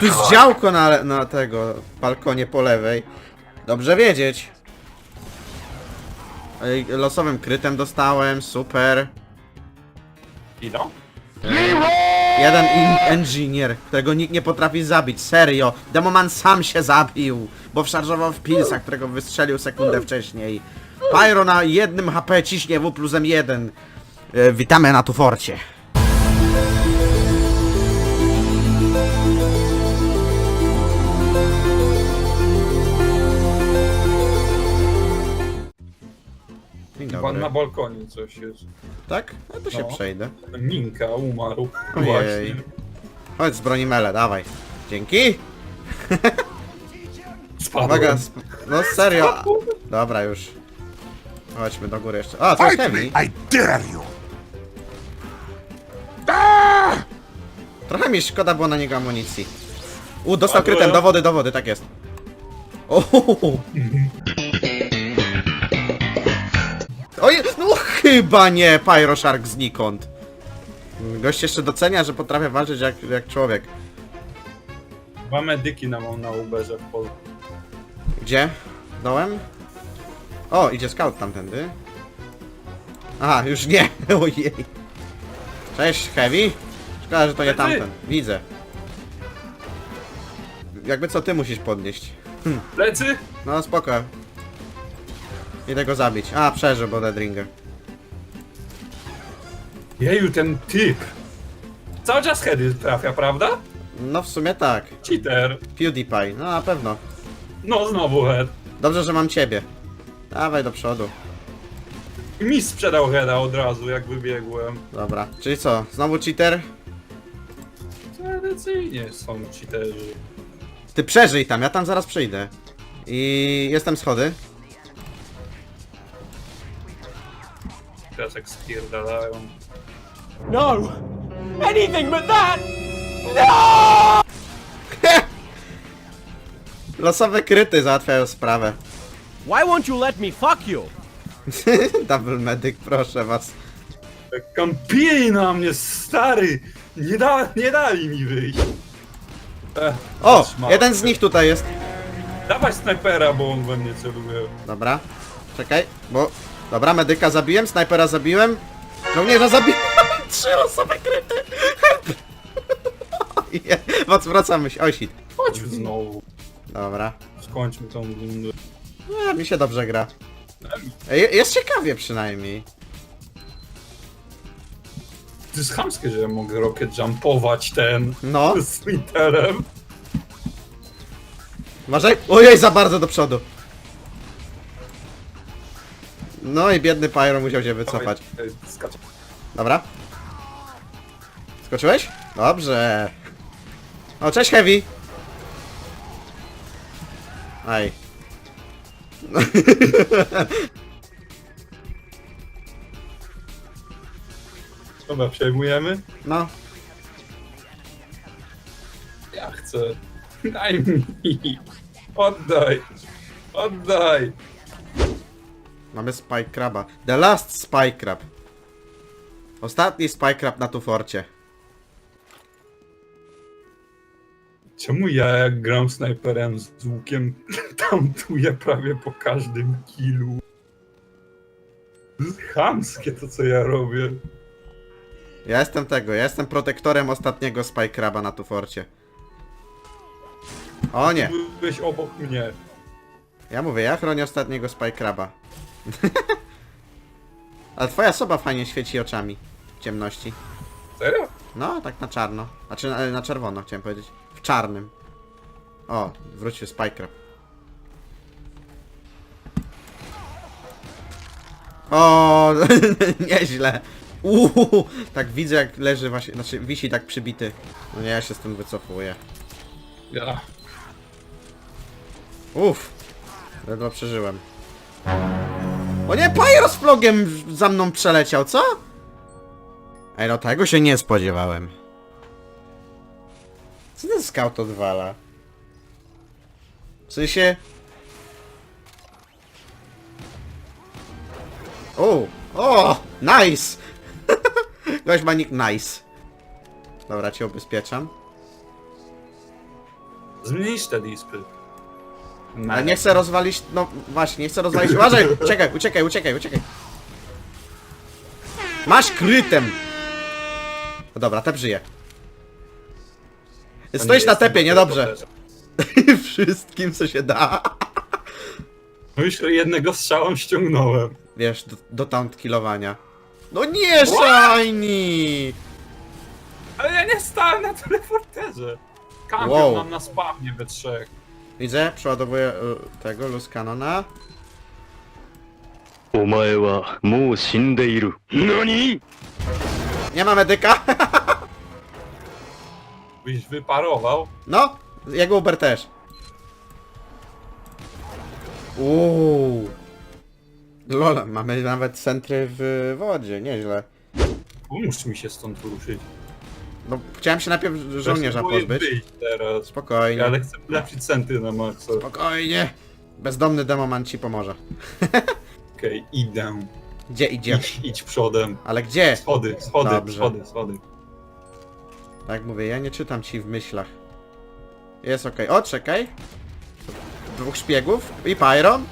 Tu jest działko na, na tego balkonie po lewej. Dobrze wiedzieć. Ej, Losowym krytem dostałem, super. I no? Jeden in engineer, którego nikt nie potrafi zabić, serio. Demoman sam się zabił, bo wszarżował w pilsa, którego wystrzelił sekundę wcześniej. Pyro na jednym HP ciśnie W plus M1. E, witamy na Tuforcie. Dobry. na balkonie coś jest. Tak? No to się No. przejdę. Ninka umarł. Ojej. Właśnie. Chodź z broni mele, dawaj. Dzięki. Spadłem. Uwaga, sp- no serio. Dobra, już. Chodźmy do góry jeszcze. O, to jest Fight me, heavy. I dare you! Trochę mi szkoda było na niego amunicji. U, dostał Padłem. krytem, do wody, do wody, tak jest. No chyba nie, Pyro Shark znikąd. Gość jeszcze docenia, że potrafię walczyć jak, jak człowiek. Dwa medyki na, na Uberze w Polsce. Gdzie? Dołem? O, idzie scout tamtędy. Aha, już nie. Ojej. Cześć, Heavy. Szkoda, że to nie tamten. Widzę. Jakby co ty musisz podnieść. Plecy? No spoko. Idę go zabić. A, przeżył, bo Dead Ringer. Jeju, ten typ. Cały czas heady trafia, prawda? No w sumie tak. Cheater. PewDiePie, no na pewno. No znowu head. Dobrze, że mam ciebie. Dawaj do przodu. I mi sprzedał heada od razu, jak wybiegłem. Dobra. Czyli co? Znowu cheater? Tradycyjnie są cheaterzy. Ty przeżyj tam, ja tam zaraz przyjdę. I jestem schody. Teraz jak spierdalają. No! Anything but that! Losowe kryty załatwiają sprawę. Why won't you let me fuck you? Double medic, proszę was. Kampili na mnie, stary! Nie, da, nie dali mi wyjść. Ech, O! Jeden z nich tutaj jest. Dawaj snajpera, bo on we mnie celuje. Dobra. Czekaj, bo... Dobra, medyka zabiłem, snajpera zabiłem. Żołnierza zabiłem. Trzy losowe kryty. Moc, wracamy się. Oj, shit. Chodź znowu. Dobra. Skończmy tą rundę. Nie, mi się dobrze gra. Je- Jest ciekawie przynajmniej. To jest chamskie, że ja mogę rocket jumpować ten No. z Twitterem. Uważaj! Ojej, za bardzo do przodu. No i biedny Pyro musiał się wycofać. Skacz. Dobra. Skoczyłeś? Dobrze. O, cześć Heavy. Aj. Dobra, przejmujemy? No. Ja chcę. Daj mi. Oddaj. Oddaj. Mamy Spike Craba. The last Spike Crab. Ostatni Spike Crab na tu forcie. Czemu ja jak gram snajperem z łukiem tamtuję prawie po każdym killu? To jest chamskie to co ja robię. Ja jestem tego, ja jestem protektorem ostatniego Spike Craba na tu forcie. O nie. Byłeś obok mnie. Ja mówię, ja chronię ostatniego Spike Craba. Ale twoja soba fajnie świeci oczami w ciemności. Serio? No, tak na czarno. Znaczy na, na czerwono chciałem powiedzieć. W czarnym. O, wrócił Spike Crab. O, nieźle. Uuu, tak widzę jak leży właśnie, znaczy wisi tak przybity. No nie, ja się z tym wycofuję. Ja. Uff, ledwo przeżyłem. O nie, Pyro z vlogiem za mną przeleciał, co? Ej, no tego się nie spodziewałem. Co ten scout odwala? W sensie... O, o, nice! Gość ma nick nice. Dobra, cię ubezpieczam. Zmniejsz te dispy. Ale nie chcę rozwalić, no właśnie, nie chcę rozwalić. Uważaj! Uciekaj, uciekaj, uciekaj, uciekaj. Masz krytem! No dobra, te żyje. Stoisz na tepie, niedobrze. Wszystkim, co się da. No już jednego strzałem ściągnąłem. Wiesz, do, do taunt killowania. No nie, Shiny! Ale ja nie stałem na teleporterze. Kampion Wow. mam na spawnie we trzech. Widzę, przeładowuję y, tego, luz kanona. お前はもう死んでいる。何 Nie ma medyka. Byś wyparował. No, jego Uber też. Uuu. Lol, mamy nawet centry w wodzie, nieźle. Pomóż mi się stąd ruszyć. No, chciałem się najpierw żołnierza Próbuję pozbyć. wyjść teraz. Spokojnie, Ale chcę ulepszyć centy na maksa. spokojnie. Bezdomny demoman ci pomoże. Okej, idę. Gdzie idzie? Idź, idź przodem. Ale gdzie? Schody, schody, Dobrze. schody, schody. Tak mówię, ja nie czytam ci w myślach. Jest okej. O, czekaj. Dwóch szpiegów i Pyron.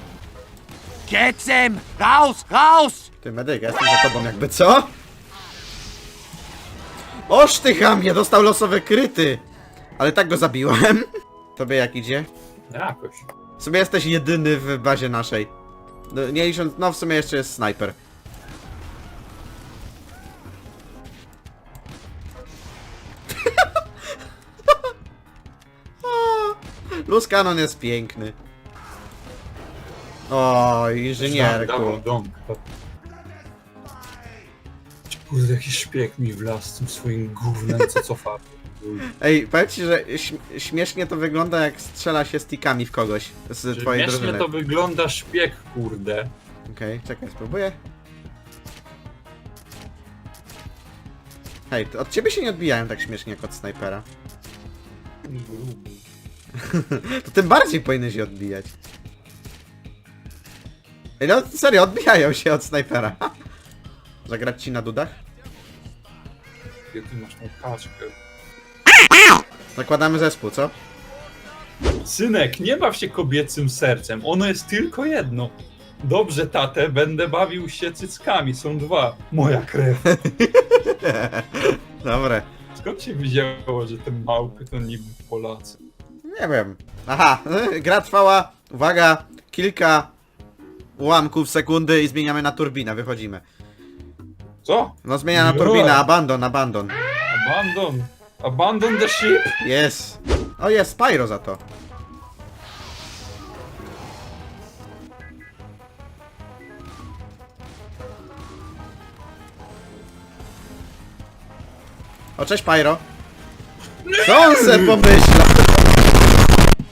Get them! Raus! Raus! Ty medyk, ja jestem za tobą jakby co? Oż ty chamie, dostał losowe kryty! Ale tak go zabiłem. Tobie jak idzie? Jakoś. W sumie jesteś jedyny w bazie naszej. No, nie licząc, no w sumie jeszcze jest snajper. Luz Cannon jest piękny. O, inżynierku. Kurde, jakiś szpieg mi wlazł z tym swoim gównem, co cofa. Ej, powiem ci, że śm- śmiesznie to wygląda jak strzela się stickami w kogoś z twojej Śmiesznie drużyny. to wygląda szpieg, kurde. Okej, czekaj, spróbuję. Hej, to od ciebie się nie odbijałem tak śmiesznie jak od snajpera. Gruby. To tym bardziej powinny się odbijać. Ej, no serio, odbijają się od snajpera. Zagrać ci na dudach? Gdzie ty masz tą kaczkę? Zakładamy zespół, co? Synek, nie baw się kobiecym sercem, ono jest tylko jedno. Dobrze, tatę, będę bawił się cyckami, są dwa. Moja krew. Dobre. Skąd się wiedziało, że te małpy to niby Polacy? Nie wiem. Aha, gra trwała, uwaga, kilka ułamków sekundy i zmieniamy na turbinę, wychodzimy. Co? No zmienia na turbinę, abandon, abandon. Abandon. Abandon the ship. Jest. O, jest Spyro za to. O, cześć Pyro. Co on se pomyśla?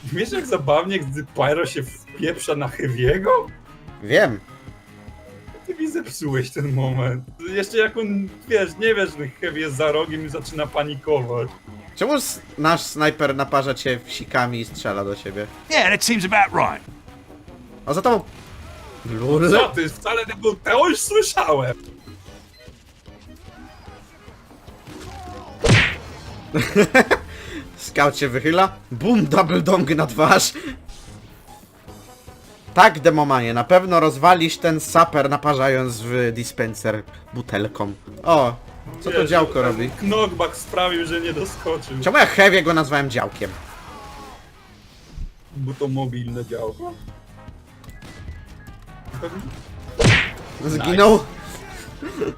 Wiesz jak zabawnie, gdy Pyro się wpieprza na Heavy'ego? Wiem. Zepsułeś ten moment. Jeszcze jak on, wiesz, nie wiesz, że Heavy jest za rogiem i zaczyna panikować. Czemu s- nasz snajper naparza cię sikami i strzela do ciebie? Yeah, that seems about right. O, za tobą... Lul. Co ty, wcale tego, to już słyszałem. Scout się wychyla. Bum, double dong na twarz. Tak, demomanie, na pewno rozwalisz ten saper naparzając w dispenser butelką. O, co to Wiesz, działko ten robi? Knockback sprawił, że nie doskoczył. Czemu ja Heavy go nazwałem działkiem? Bo to mobilne działko. Zginął.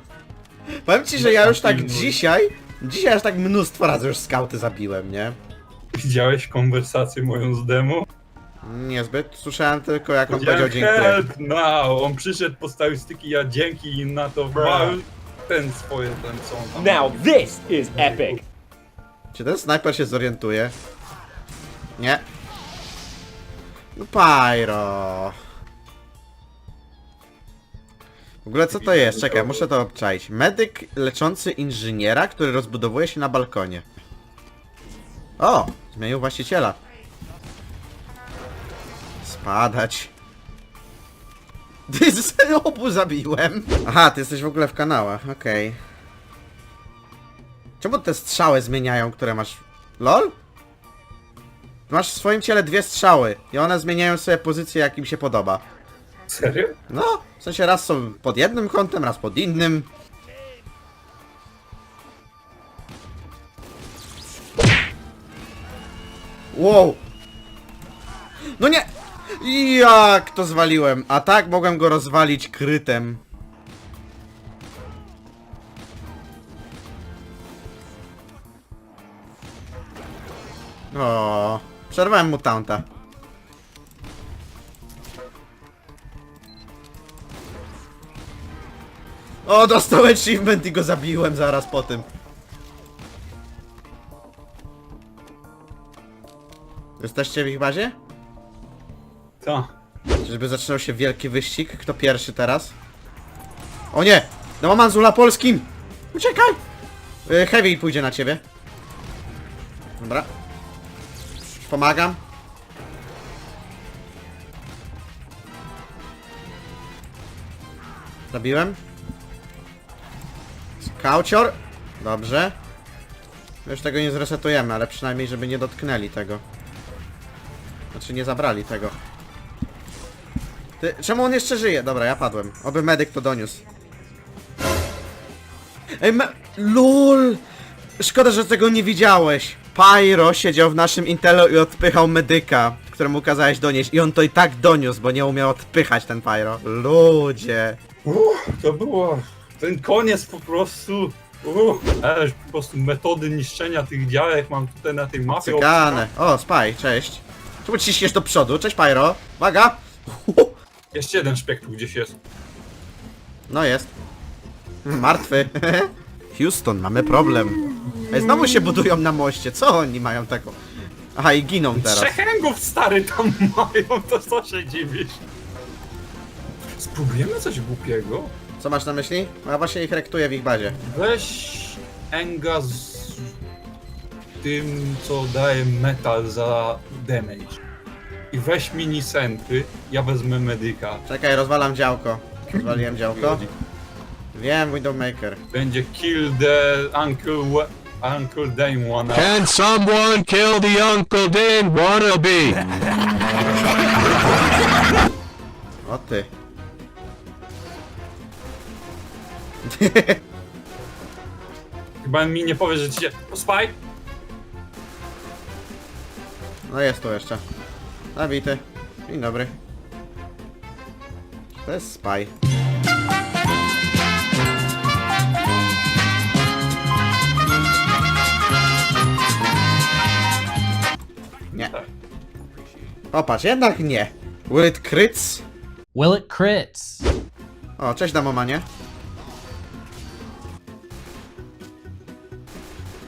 Powiem ci, że ja już tak dzisiaj, dzisiaj aż tak mnóstwo razy już skauty zabiłem, nie? Widziałeś konwersację moją z demo? Niezbyt, słyszałem tylko jak on powiedział dziękuję. help now! On przyszedł, postawił styki, ja dzięki i na to wal ten swoje, ten co on tam Now this is epic. Czy ten snajper się zorientuje? Nie. No Pyro. W ogóle co to jest? Czekaj, muszę to obczaić. Medyk leczący inżyniera, który rozbudowuje się na balkonie. O! Zmienił właściciela. Spadać. Ty z obu zabiłem. Aha, ty jesteś w ogóle w kanałach, okej. Czemu te strzały zmieniają, które masz... LOL? Masz w swoim ciele dwie strzały i one zmieniają sobie pozycję jak im się podoba. Serio? No, w sensie raz są pod jednym kątem, raz pod innym. Wow! No nie! Jak to zwaliłem? A tak mogłem go rozwalić krytem. O, przerwałem mu taunta. O, dostał achievement i go zabiłem zaraz po tym. Jesteście w ich bazie? Czyżby zaczynał się wielki wyścig? Kto pierwszy teraz? O nie! Domoman z Ula Polskim! Uciekaj! Y, Heavy pójdzie na ciebie. Dobra. Pomagam. Zabiłem. Skaucior. Dobrze. Już tego nie zresetujemy, ale przynajmniej, żeby nie dotknęli tego. Znaczy nie zabrali tego. Ty, czemu on jeszcze żyje? Dobra, ja padłem. Oby medyk to doniósł. Ej, me... LOL! Szkoda, że tego nie widziałeś. Pyro siedział w naszym Intelu i odpychał medyka, któremu kazałeś donieść. I on to i tak doniósł, bo nie umiał odpychać ten Pyro. Ludzie. Uff, to było ten koniec po prostu. Uff, ależ po prostu metody niszczenia tych działek mam tutaj na tej mapie. Cygane. O, Spy, cześć. Czemu ciśniesz do przodu? Cześć Pyro. Uwaga! Jeszcze jeden szpieg tu gdzieś jest. No jest. Martwy. Houston, mamy problem. Ej, znowu się budują na moście. Co oni mają taką? Aha, i giną teraz. Trzech stary tam mają, to co się dziwisz? Spróbujemy coś głupiego? Co masz na myśli? No, Ja właśnie ich rektuję w ich bazie. Weź Enga z tym, co daje metal za damage. I weź minisenty, ja wezmę medyka. Czekaj, rozwalam działko. Rozwaliłem działko. Wiem, Widowmaker. Będzie kill the uncle, wa- uncle Dame one. Can someone kill the Uncle Dan wannabe? O ty. Chyba mi nie powie, że ci się... O, Spy! No jest tu jeszcze. Zabity. Dzień dobry. To jest spy. Nie. Popatrz, jednak nie. Will it crits? Will it crits? O, cześć Damomanie.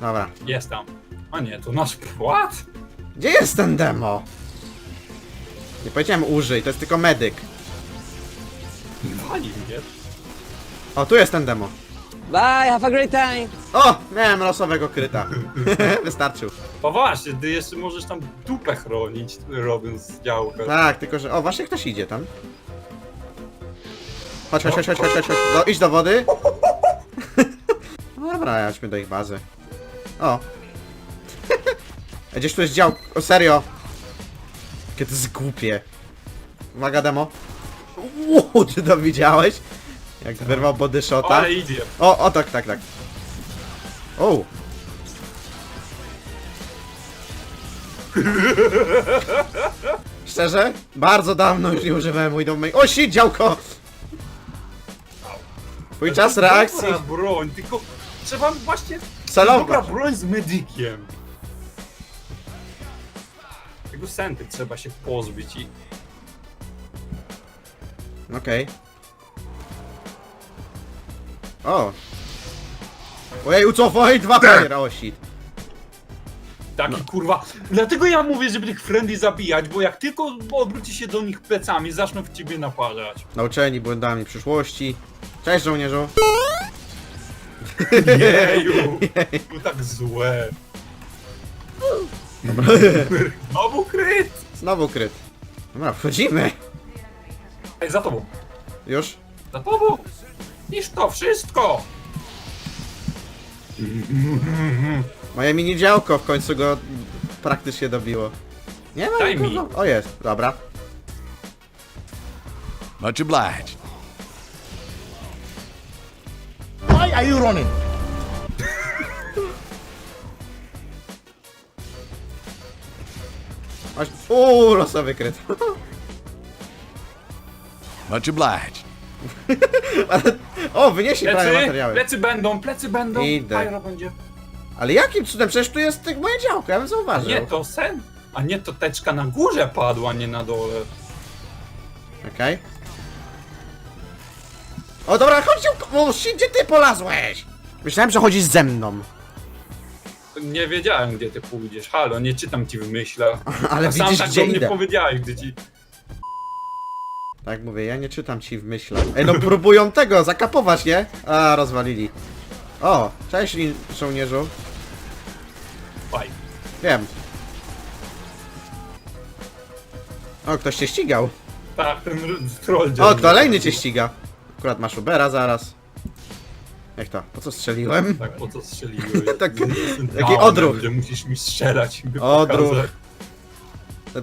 Dobra. Jest tam. A nie, to nasz płat? Gdzie jest ten demo? Nie powiedziałem użyj, to jest tylko medyk. Wali mnie. O, tu jest ten demo. Bye, have a great time. O, miałem losowego kryta. Wystarczył. To właśnie, ty jeszcze możesz tam dupę chronić, robiąc działkę. Tak, tylko że... O, właśnie ktoś idzie tam. Chodź, chodź, chodź, chodź, chodź, chodź. chodź. No, idź do wody. No dobra, chodźmy do ich bazy. O. Gdzieś tu jest dział... O, serio. Jakie to jest głupie. Uwaga, demo. Uuu, ty to widziałeś? Jak wyrwał body O, shota. ale idzie. O, o tak, tak, tak. O. Szczerze? Bardzo dawno już nie używałem Widowmaker. O, shit, działko! Twój czas reakcji. Dobra broń, tylko trzeba właśnie... Celować. Dobra broń z medykiem. Senty trzeba się pozbyć i... Okej. O. Ojej, ucofaj, dwa player, o shit. Taki kurwa. Dlatego ja mówię, żeby tych friendly zabijać, bo jak tylko odwróci się do nich plecami, zaczną w ciebie naparzać. Nauczeni błędami przyszłości. Cześć żołnierzu. Jeju! To tak złe. Znowu kryt! Znowu kryt. Dobra, wchodzimy. Ej, za tobą! Już? Za tobą! Niż to wszystko! Moje mini działko w końcu go praktycznie dobiło. Nie ma Daj nikogo. O jest, dobra. Much obliged. Why are you running? Masz... Uuu, losowy kryt. Much obliged. O, wynieśli prawie Plecy, materiały. plecy będą, plecy będą. Idę. Pyro będzie. Ale jakim cudem? Przecież tu jest tych moje działko, ja bym A zauważył. nie, to sen. A nie, to teczka na górze padła, nie na dole. Okej. O dobra, chodź, o, shit, gdzie ty polazłeś? Myślałem, że chodzisz ze mną. Nie wiedziałem, gdzie ty pójdziesz. Halo, nie czytam ci w myślach. Ale A sam widzisz, tak gdzie do mnie idę. powiedziałeś, gdy ci... Tak mówię, ja nie czytam ci w myślach. Ej, no próbują tego, zakapować, nie? A, rozwalili. O, cześć lin- żołnierzu. Faj. Wiem. O, ktoś cię ścigał. Tak, ten troll. O, kolejny cię ściga. Akurat masz Ubera zaraz. Jak to? Po co strzeliłem? Tak, po co strzeliłeś? Tak, taki down, odruch. Że musisz mi strzelać. by Odruch. pokazać.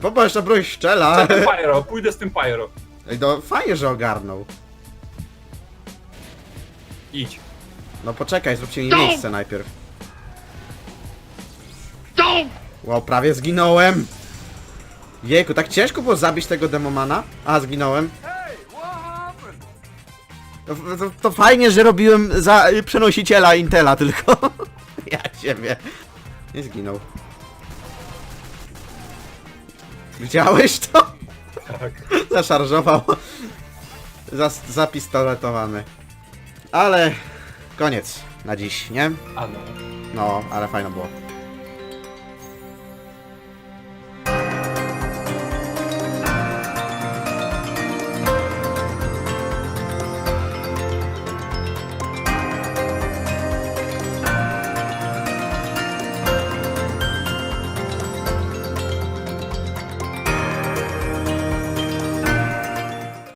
Popatrz, to broń. Co ten Pyro? Pójdę z tym Pyro. Ej, no fajnie, że ogarnął. Idź. No poczekaj, zróbcie mi miejsce najpierw. Wow, prawie zginąłem. Jejku, tak ciężko było zabić tego demomana? A, zginąłem. To, to, to fajnie, że robiłem za przenosiciela Intela tylko. ja ciebie. Nie zginął. Widziałeś to? Tak. Zaszarżował. Zas, zapistoletowany. Ale koniec na dziś, nie? A no. No, ale fajno było.